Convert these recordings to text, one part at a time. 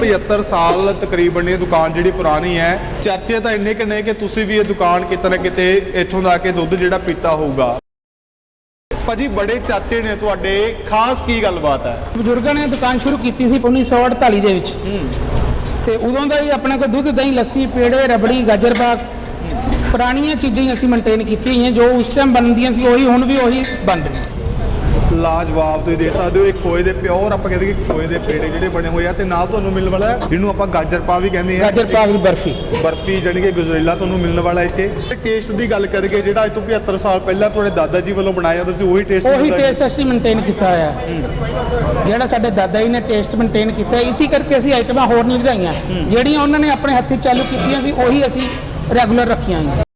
75 ਸਾਲ ਤਕਰੀਬਨ ਇਹ ਦੁਕਾਨ ਜਿਹੜੀ ਪੁਰਾਣੀ ਹੈ ਚਰਚੇ ਤਾਂ ਇੰਨੇ ਕਿ ਨੇ ਕਿ ਤੁਸੀਂ ਵੀ ਇਹ ਦੁਕਾਨ ਕਿਤੇ ਨਾ ਕਿਤੇ ਇੱਥੋਂ ਦਾ ਕੇ ਦੁੱਧ ਜਿਹੜਾ ਪੀਤਾ ਹੋਊਗਾ। ਭਾਜੀ ਬੜੇ ਚਾਚੇ ਨੇ ਤੁਹਾਡੇ ਖਾਸ ਕੀ ਗੱਲਬਾਤ ਹੈ? ਬਜ਼ੁਰਗਾਂ ਨੇ ਦੁਕਾਨ ਸ਼ੁਰੂ ਕੀਤੀ ਸੀ 1948 ਦੇ ਵਿੱਚ। ਤੇ ਉਦੋਂ ਦਾ ਹੀ ਆਪਣੇ ਕੋਲ ਦੁੱਧ ਦਹੀਂ ਲੱਸੀ ਪੇੜੇ ਰਬੜੀ ਗਾਜਰ ਪਾਕ ਪੁਰਾਣੀਆਂ ਚੀਜ਼ਾਂ ਹੀ ਅਸੀਂ ਮੇਨਟੇਨ ਕੀਤੀਆਂ ਜੋ ਉਸ ਟਾਈਮ ਬਣਦੀਆਂ ਸੀ ਉਹੀ ਹੁਣ ਵੀ ਉਹੀ ਬਣ ਰਹੀ ਲਾਜਵਾਬ ਤੁਸੀਂ ਦੇਖ ਸਕਦੇ ਹੋ ਇਹ ਖੋਏ ਦੇ ਪਿਓਰ ਆਪਾਂ ਕਹਿੰਦੇ ਕਿ ਖੋਏ ਦੇ ਪੇੜੇ ਜਿਹੜੇ ਬਣੇ ਹੋਏ ਆ ਤੇ ਨਾਲ ਤੁਹਾਨੂੰ ਮਿਲਣ ਵਾਲਾ ਜਿਹਨੂੰ ਆਪਾਂ ਗਾਜਰ ਪਾ ਵੀ ਕਹਿੰਦੇ ਆ ਗਾਜਰ ਪਾਕ ਦੀ ਬਰਫੀ। ਬਰਫੀ ਜਾਣੀ ਕਿ ਗੁਜਰੇਲਾ ਤੁਹਾਨੂੰ ਮਿਲਣ ਵਾਲਾ ਇੱਥੇ। ਟੇਸਟ ਦੀ ਗੱਲ ਕਰੀਏ ਜਿਹੜਾ ਅੱਜ ਤੋਂ 75 ਸਾਲ ਪਹਿਲਾਂ ਤੁਹਾਡੇ ਦਾਦਾ ਜੀ ਵੱਲੋਂ ਬਣਾਇਆ ਸੀ ਉਹੀ ਟੇਸਟ ਉਹੀ ਟੇਸਟ ਅਸੀਂ ਮੇਨਟੇਨ ਕੀਤਾ ਹੋਇਆ। ਜਿਹੜਾ ਸਾਡੇ ਦਾਦਾ ਜੀ ਨੇ ਟੇਸਟ ਮੇਨਟੇਨ ਕੀਤਾ ਇਸੇ ਕਰਕੇ ਅਸੀਂ ਆਈਟਮਾਂ ਹੋਰ ਨਹੀਂ ਵਧਾਈਆਂ। ਜਿਹੜੀਆਂ ਉਹਨਾਂ ਨੇ ਆਪਣੇ ਹੱਥੀਂ ਚਾਲੂ ਕੀਤੀਆਂ ਸੀ ਉਹੀ ਅਸੀਂ ਰੈਗੂਲਰ ਰੱਖੀਆਂ ਹੋਈਆਂ।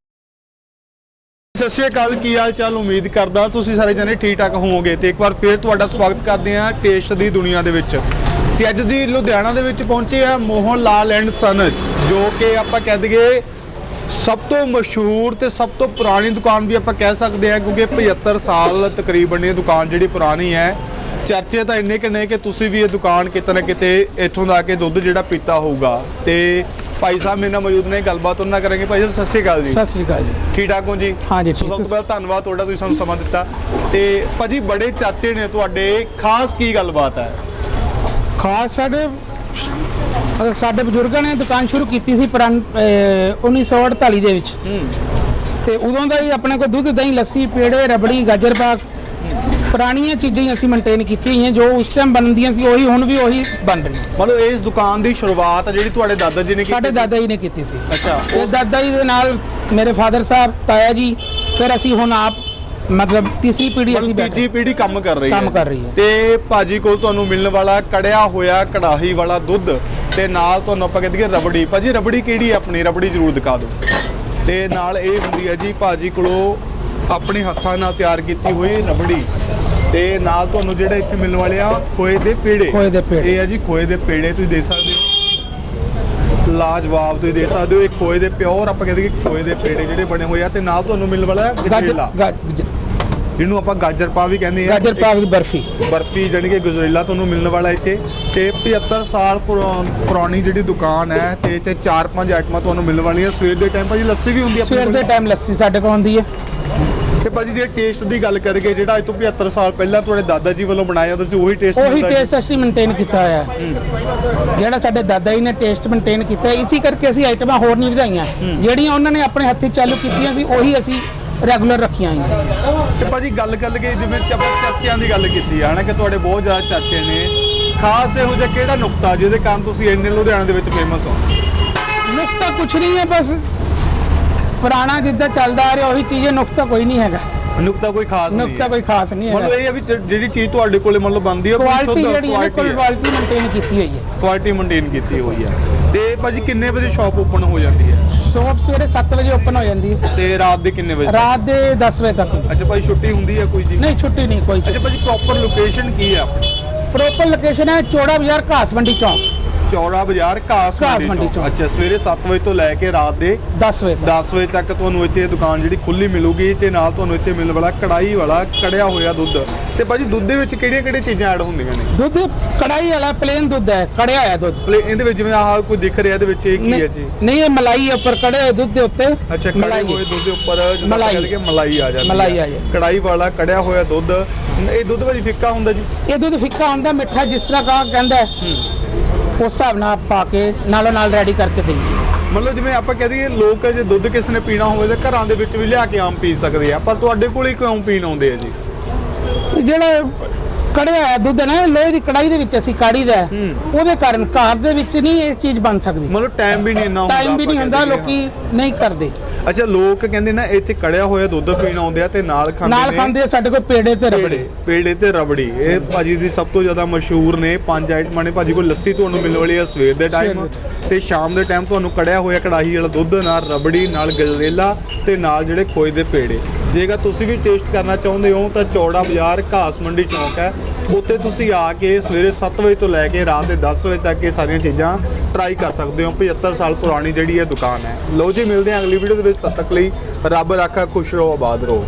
ਸਤਿ ਸ਼੍ਰੀ ਅਕਾਲ, ਕੀ ਹਾਲ ਚਾਲ? ਉਮੀਦ ਕਰਦਾ ਤੁਸੀਂ ਸਾਰੇ ਜਣੇ ਠੀਕ ਠਾਕ ਹੋਵੋਗੇ ਤੇ ਇੱਕ ਵਾਰ ਫੇਰ ਤੁਹਾਡਾ ਸਵਾਗਤ ਕਰਦੇ ਹਾਂ ਟੇਸਟ ਦੀ ਦੁਨੀਆ ਦੇ ਵਿੱਚ। ਤੇ ਅੱਜ ਦੀ ਲੁਧਿਆਣਾ ਦੇ ਵਿੱਚ ਪਹੁੰਚੇ ਆ ਮੋਹਨ ਲਾਲ ਐਂਡ ਸਨਜ ਜੋ ਕਿ ਆਪਾਂ ਕਹਿ ਦਈਏ ਸਭ ਤੋਂ ਮਸ਼ਹੂਰ ਤੇ ਸਭ ਤੋਂ ਪੁਰਾਣੀ ਦੁਕਾਨ ਵੀ ਆਪਾਂ ਕਹਿ ਸਕਦੇ ਹਾਂ, ਕਿਉਂਕਿ 75 ਸਾਲ ਤਕਰੀਬਨ ਇਹ ਦੁਕਾਨ ਜਿਹੜੀ ਪੁਰਾਣੀ ਹੈ, ਚਰਚੇ ਤਾਂ ਇੰਨੇ ਕਿ ਨੇ ਕਿ ਤੁਸੀਂ ਵੀ ਇਹ ਦੁਕਾਨ ਕਿਤੇ ਨਾ ਕਿਤੇ ਇੱਥੋਂ ਦਾ ਆ ਕੇ ਦੁੱਧ ਜਿਹੜਾ ਪੀਤਾ ਹੋਊਗਾ। ਤੇ ਭਾਈ ਸਾਹਿਬ ਮੇਰੇ ਨਾਲ ਮੌਜੂਦ ਨੇ ਗੱਲਬਾਤ ਉਹਨਾਂ ਕਰਾਂਗੇ। ਭਾਈ ਸਾਹਿਬ ਸਤਿ ਸ਼੍ਰੀ ਅਕਾਲ ਜੀ। ਸਤਿ ਸ੍ਰੀ ਅਕਾਲ ਜੀ। ਠੀਕ ਠਾਕ ਹੋ ਜੀ? ਹਾਂ ਜੀ, ਸਭ ਤੋਂ ਪਹਿਲਾਂ ਧੰਨਵਾਦ ਤੁਹਾਡਾ ਤੁਸੀਂ ਸਾਨੂੰ ਸਮਾਂ ਦਿੱਤਾ। ਤੇ ਭਾਜੀ ਬੜੇ ਚਾਚੇ ਨੇ ਤੁਹਾਡੇ। ਖਾਸ ਕੀ ਗੱਲਬਾਤ ਹੈ? ਖਾਸ ਸਾਡੇ ਸਾਡੇ ਬਜ਼ੁਰਗਾਂ ਨੇ ਦੁਕਾਨ ਸ਼ੁਰੂ ਕੀਤੀ ਸੀ ਅਹ 1948 ਦੇ ਵਿੱਚ। ਤੇ ਉਦੋਂ ਦਾ ਹੀ ਆਪਣੇ ਕੋਲ ਦੁੱਧ ਦਹੀਂ ਲੱਸੀ ਪੇੜੇ ਰਬੜੀ ਗਾਜਰ ਪਾਕ ਪੁਰਾਣੀਆਂ ਚੀਜ਼ਾਂ ਹੀ ਅਸੀਂ ਮੇਨਟੇਨ ਕੀਤੀਆਂ ਹੋਈਆਂ ਜੋ ਉਸ ਟਾਈਮ ਬਣਦੀਆਂ ਸੀ ਉਹੀ ਹੁਣ ਵੀ ਉਹੀ ਬਣ ਰਹੀ ਮਤਲਬ ਇਸ ਦੁਕਾਨ ਦੀ ਸ਼ੁਰੂਆਤ ਜਿਹੜੀ ਤੁਹਾਡੇ ਦਾਦਾ ਜੀ ਨੇ ਕੀਤੀ ਸਾਡੇ ਦਾਦਾ ਜੀ ਨੇ ਕੀਤੀ ਸੀ। ਅੱਛਾ। ਤੇ ਦਾਦਾ ਜੀ ਦੇ ਨਾਲ ਮੇਰੇ ਫਾਦਰ ਸਾਹਿਬ ਤਾਇਆ ਜੀ ਫਿਰ ਅਸੀਂ ਹੁਣ ਆਪ ਮਤਲਬ ਤੀਸਰੀ ਪੀੜ੍ਹੀ ਅਸੀਂ ਬੈਠੇ ਤੀਜੀ ਪੀੜ੍ਹੀ ਕੰਮ ਕਰ ਰਹੀ ਹੈ। ਕੰਮ ਕਰ ਰਹੀ ਹੈ। ਤੇ ਭਾਜੀ ਕੋਲ ਤੁਹਾਨੂੰ ਮਿਲਣ ਵਾਲਾ ਕੜਿਆ ਹੋਇਆ ਕੜਾਹੀ ਵਾਲਾ ਦੁੱਧ ਤੇ ਨਾਲ ਤੁਹਾਨੂੰ ਆਪਾਂ ਕਹਿੰਦੇ ਰਬੜੀ। ਭਾਜੀ ਰਬੜੀ ਕਿਹੜੀ ਹੈ ਆਪਣੀ? ਰਬੜੀ ਜ਼ਰੂਰ ਦਿਖਾ ਦਿਓ। ਤੇ ਨਾਲ ਇਹ ਹੁੰਦੀ ਹੈ ਜੀ ਭਾਜੀ ਕੋਲੋਂ ਆਪਣੇ ਹੱਥਾਂ ਨਾਲ ਤਿਆਰ ਕੀਤੀ ਹੋਈ ਰਬੜੀ। ਤੇ ਨਾਲ ਤੁਹਾਨੂੰ ਜਿਹੜੇ ਇੱਥੇ ਮਿਲਣ ਵਾਲੇ ਆ ਖੋਏ ਦੇ ਪੇੜੇ। ਖੋਏ ਦੇ ਪੇੜੇ। ਇਹ ਹੈ ਜੀ ਖੋਏ ਦੇ ਪੇੜੇ ਤੁਸੀਂ ਦੇਖ ਸਕਦੇ ਹੋ। ਲਾਜਵਾਬ ਤੁਸੀਂ ਦੇਖ ਸਕਦੇ ਹੋ ਇਹ ਖੋਏ ਦੇ ਪਿਓਰ ਆਪਾਂ ਕਹਿੰਦੇ ਕਿ ਖੋਏ ਦੇ ਪੇੜੇ ਜਿਹੜੇ ਬਣੇ ਹੋਏ ਆ ਤੇ ਨਾਲ ਤੁਹਾਨੂੰ ਮਿਲਣ ਵਾਲਾ ਹੈ ਗਜਰੇਲਾ। ਜਿਹਨੂੰ ਆਪਾਂ ਗਾਜਰ ਪਾ ਵੀ ਕਹਿੰਦੇ ਆ। ਗਾਜਰ ਪਾਕ ਦੀ ਬਰਫੀ। ਬਰਫੀ ਜਾਣੀ ਕਿ ਗੁਜਰੇਲਾ ਤੁਹਾਨੂੰ ਮਿਲਣ ਵਾਲਾ ਇੱਥੇ। ਤੇ 75 ਸਾਲ ਪੁਰਾ- ਪੁਰਾਣੀ ਜਿਹੜੀ ਦੁਕਾਨ ਹੈ ਤੇ ਇੱਥੇ 4-5 ਆਈਟਮਾਂ ਤੁਹਾਨੂੰ ਮਿਲਣ ਵਾਲੀਆਂ। ਸਵੇਰ ਦੇ ਟਾਈਮ ਭਾਜੀ ਲੱਸੀ ਵੀ ਹੁੰਦੀ ਆਪਣੇ ਸਵੇਰ ਦੇ। ਟਾਈਮ ਲੱਸੀ ਸਾਡੇ ਕੋਲ ਆਉਂਦੀ ਹੈ। ਤੇ ਭਾਜੀ ਜੇ ਟੇਸਟ ਦੀ ਗੱਲ ਕਰੀਏ ਜਿਹੜਾ ਅੱਜ ਤੋਂ 75 ਸਾਲ ਪਹਿਲਾਂ ਤੁਹਾਡੇ ਦਾਦਾ ਜੀ ਵੱਲੋਂ ਬਣਾਇਆ ਜਾਂਦਾ ਸੀ ਉਹੀ ਟੇਸਟ ਉਹੀ ਟੇਸਟ ਅਸੀਂ ਮੇਨਟੇਨ ਕੀਤਾ ਹੋਇਆ। ਹੈ। ਜਿਹੜਾ ਸਾਡੇ ਦਾਦਾ ਜੀ ਨੇ ਟੇਸਟ ਮੇਨਟੇਨ ਕੀਤਾ ਹੈ, ਇਸੇ ਕਰਕੇ ਅਸੀਂ ਆਈਟਮਾਂ ਹੋਰ ਨਹੀਂ ਵਧਾਈਆਂ। ਜਿਹੜੀਆਂ ਉਹਨਾਂ ਨੇ ਆਪਣੇ ਹੱਥੀਂ ਚਾਲੂ ਕੀਤੀਆਂ ਸੀ ਉਹੀ ਅਸੀਂ ਰੈਗੂਲਰ ਰੱਖੀਆਂ ਹੋਈਆਂ। ਤੇ ਭਾਜੀ ਗੱਲ ਕਰ ਲਈਏ ਜਿਵੇਂ ਆਪਾਂ ਚਾਚਿਆਂ ਦੀ ਗੱਲ ਕੀਤੀ ਹੈ ਹਨਾ ਕਿ ਤੁਹਾਡੇ ਬਹੁਤ ਜ਼ਿਆਦਾ ਚਾਚੇ ਨੇ। ਖਾਸ ਇਹੋ ਜਿਹਾ ਕਿਹੜਾ ਨੁਕਤਾ ਜਿਹਦੇ ਕਾਰਨ ਤੁਸੀਂ ਇੰਨੇ ਲੁਧਿਆਣਾ ਦੇ ਵਿੱਚ ਫੇਮਸ ਹੋ? ਨੁਕਤਾ ਕੁਛ ਨਹੀਂ ਹੈ ਬਸ ਪੁਰਾਣਾ ਜਿੱਦਾਂ ਚੱਲਦਾ ਆ ਰਿਹਾ ਉਹੀ ਚੀਜ਼ ਹੈ ਨੁਕਤਾ ਕੋਈ ਨਹੀਂ ਹੈਗਾ। ਨੁਕਤਾ ਕੋਈ ਖਾਸ ਨਹੀਂ ਨੁਕਤਾ। ਕੋਈ ਖਾਸ ਨਹੀਂ ਮਤਲਬ ਹੈਗਾ ਇਹ ਹੈ ਵੀ ਜ- ਜਿਹੜੀ ਚੀਜ਼ ਤੁਹਾਡੇ ਕੋਲੇ ਮਤਲਬ ਬਣਦੀ ਹੈ ਕੁਆਲਿਟੀ ਜਿਹੜੀ ਹੈ ਕੁਆਲਿਟੀ ਮੇਨਟੇਨ ਕੀਤੀ ਹੋਈ ਹੈ। ਕੁਆਲਿਟੀ ਮੇਨਟੇਨ ਕੀਤੀ ਹੋਈ ਹੈ। ਤੇ ਭਾਜੀ ਕਿੰਨੇ ਵਜੇ ਸ਼ਾਪ ਓਪਨ ਹੋ ਜਾਂਦੀ ਹੈ? ਸ਼ਾਪ ਸਵੇਰੇ 7 ਵਜੇ ਓਪਨ ਹੋ ਜਾਂਦੀ ਹੈ। ਤੇ ਰਾਤ ਦੇ ਕਿੰਨੇ ਵਜੇ ਰਾਤ ਦੇ 10 ਵਜੇ ਤੱਕ। ਅੱਛਾ ਭਾਈ ਛੁੱਟੀ ਹੁੰਦੀ ਹੈ ਕੋਈ ਜੀ? ਨਹੀਂ ਛੁੱਟੀ ਨਹੀਂ ਕੋਈ ਅੱਛਾ ਭਾਜੀ ਪ੍ਰੋਪਰ ਲੋਕੇਸ਼ਨ ਕੀ ਹੈ? ਪ੍ਰੋਪਰ ਲੋਕੇਸ਼ਨ ਹੈ ਚੋੜਾ ਬਾਜ਼ਾਰ ਘਾਸ ਮੰਡੀ ਚੌਂਕ। ਚੌੜਾ ਬਾਜ਼ਾਰ ਕਾਸ ਘਾਸ ਮੰਡੀ ਚੌਂਕ। ਅੱਛਾ ਸਵੇਰੇ 7 ਵਜੇ ਤੋਂ ਲੈ ਕੇ ਰਾਤ ਦੇ 10 ਵਜੇ ਤੱਕ। 10 ਵਜੇ ਤੱਕ ਤੁਹਾਨੂੰ ਇੱਥੇ ਦੁਕਾਨ ਜਿਹੜੀ ਖੁੱਲੀ ਮਿਲੂਗੀ ਤੇ ਨਾਲ ਤੁਹਾਨੂੰ ਇੱਥੇ ਮਿਲਣ ਵਾਲਾ ਕੜਾਈ ਵਾਲਾ ਕੜਿਆ ਹੋਇਆ ਦੁੱਧ। ਤੇ ਭਾਜੀ ਦੁੱਧ ਦੇ ਵਿੱਚ ਕਿਹੜੀਆਂ ਕਿਹੜੀਆਂ ਚੀਜ਼ਾਂ ਐਡ ਹੁੰਦੀਆਂ ਨੇ? ਦੁੱਧ ਕੜਾਈ ਵਾਲਾ ਪਲੇਨ ਦੁੱਧ ਹੈ ਕੜਿਆ ਹੋਇਆ ਦੁੱਧ। ਪਲੇ ਇਹਦੇ ਵਿੱਚ ਜਿਵੇਂ ਆਹ ਕੋਈ ਦਿਖ ਰਿਹਾ ਇਹਦੇ ਵਿੱਚ ਇਹ ਕੀ ਹੈ ਜੀ? ਨਹੀਂ ਇਹ ਮਲਾਈ ਹੈ ਉੱਪਰ ਕੜੇ ਹੋਏ ਦੁੱਧ ਦੇ ਉੱਤੇ। ਅੱਛਾ ਕੜੇ ਮਲਾਈ ਹੋਏ ਹੈ। ਦੁੱਧ ਦੇ ਉੱਪਰ ਮਲਾਈ। ਕਹਿੰਦੇ ਕਿ ਮਲਾਈ ਆ ਜਾਂਦੀ ਮਲਾਈ। ਆ। ਜਾਂਦੀ। ਕੜਾਈ ਵਾਲਾ ਕੜਿਆ ਹੋਇਆ ਦੁੱਧ। ਇਹ ਦੁੱਧ ਭਾਜੀ ਫਿੱਕਾ ਹੁੰਦਾ ਜੀ? ਇਹ ਦੁੱਧ ਫਿੱਕਾ ਹੁੰਦਾ ਮਿੱਠਾ ਜਿਸ ਤਰ੍ਹਾਂ ਕਾ ਕਹਿੰਦਾ ਉਸ ਹਿਸਾਬ ਨਾਲ ਪਾ ਕੇ ਨਾਲੋਂ ਨਾਲ ਰੈਡੀ ਕਰਕੇ ਦੇਈ ਮਤਲਬ ਜਿਵੇਂ ਆਪਾਂ ਕਹਿ ਦਈਏ ਲੋਕ ਜੇ ਦੁੱਧ ਕਿਸੇ ਨੇ ਪੀਣਾ ਹੋਵੇ ਤਾਂ ਘਰਾਂ ਦੇ ਵਿੱਚ ਵੀ ਲਿਆ ਕੇ ਆਮ ਪੀ ਸਕਦੇ ਆ ਪਰ ਤੁਹਾਡੇ ਕੋਲ ਹੀ ਕਿਉਂ ਪੀਣ ਆਉਂਦੇ ਆ ਜੀ। ਜਿਹੜਾ ਕੜਿਆ ਹੋਇਆ ਦੁੱਧ ਹੈ ਨਾ ਲੋਹੇ ਦੀ ਕੜਾਈ ਦੇ ਵਿੱਚ ਅਸੀਂ ਕਾੜੀ ਦਾ ਹੈ। ਉਹਦੇ ਕਾਰਨ ਘਰ ਦੇ ਵਿੱਚ ਨਹੀਂ ਇਹ ਚੀਜ਼ ਬਣ ਸਕਦੀ। ਮਤਲਬ ਟਾਈਮ ਵੀ ਨਹੀਂ ਇੰਨਾ ਹੁੰਦਾ ਟਾਈਮ ਵੀ ਆਪਾਂ ਨਹੀਂ ਹੁੰਦਾ। ਲੋਕੀ ਨਹੀਂ ਕਰਦੇ। ਅੱਛਾ ਲੋਕ ਕਹਿੰਦੇ ਨਾ ਇੱਥੇ ਕੜਿਆ ਹੋਇਆ ਦੁੱਧ ਪੀਣ ਆਉਂਦੇ ਆ ਤੇ ਨਾਲ ਖਾਂਦੇ ਨਾਲ ਖਾਂਦੇ ਆ ਸਾਡੇ ਕੋਲ ਪੇੜੇ ਤੇ ਰਬੜੀ। ਪੇੜੇ ਪੇੜੇ ਤੇ ਰਬੜੀ। ਇਹ ਭਾਜੀ ਦੀ ਸਭ ਤੋਂ ਜ਼ਿਆਦਾ ਮਸ਼ਹੂਰ ਨੇ ਪੰਜ ਆਈਟਮਾਂ ਨੇ। ਭਾਜੀ ਕੋਲ ਲੱਸੀ ਤੁਹਾਨੂੰ ਮਿਲਣ ਵਾਲੀ ਹੈ ਸਵੇਰ ਦੇ ਸਵੇਰ ਟਾਈਮ ਤੇ ਸ਼ਾਮ ਦੇ ਟਾਈਮ ਤੁਹਾਨੂੰ ਕੜਿਆ ਹੋਇਆ ਕੜਾਹੀ ਵਾਲਾ ਦੁੱਧ ਨਾਲ ਰਬੜੀ ਨਾਲ ਗਜਰੇਲਾ ਤੇ ਨਾਲ ਜਿਹੜੇ ਖੋਏ ਦੇ ਪੇੜੇ। ਜੇਕਰ ਤੁਸੀਂ ਵੀ ਟੇਸਟ ਕਰਨਾ ਚਾਹੁੰਦੇ ਹੋ ਤਾਂ ਚੌੜਾ ਬਾਜ਼ਾਰ ਘਾਸ ਮੰਡੀ ਚੌਂਕ ਹੈ। ਉੱਥੇ ਤੁਸੀਂ ਆ ਕੇ ਸਵੇਰੇ 7 ਵਜੇ ਤੋਂ ਲੈ ਕੇ ਰਾਤ ਦੇ 10 ਵਜੇ ਤੱਕ ਇਹ ਸਾਰੀਆਂ ਚੀਜ਼ਾਂ ਟਰਾਈ ਕਰ ਸਕਦੇ ਹੋ। 75 ਸਾਲ ਪੁਰਾਣੀ ਜਿਹੜੀ ਇਹ ਦੁਕਾਨ ਹੈ। ਲਓ ਜੀ, ਮਿਲਦੇ ਹਾਂ ਅਗਲੀ ਵੀਡੀਓ ਦੇ ਵਿੱਚ। ਤਦ ਤੱਕ ਲਈ ਰੱਬ ਰਾਖਾ, ਖੁਸ਼ ਰਹੋ, ਆਬਾਦ ਰਹੋ।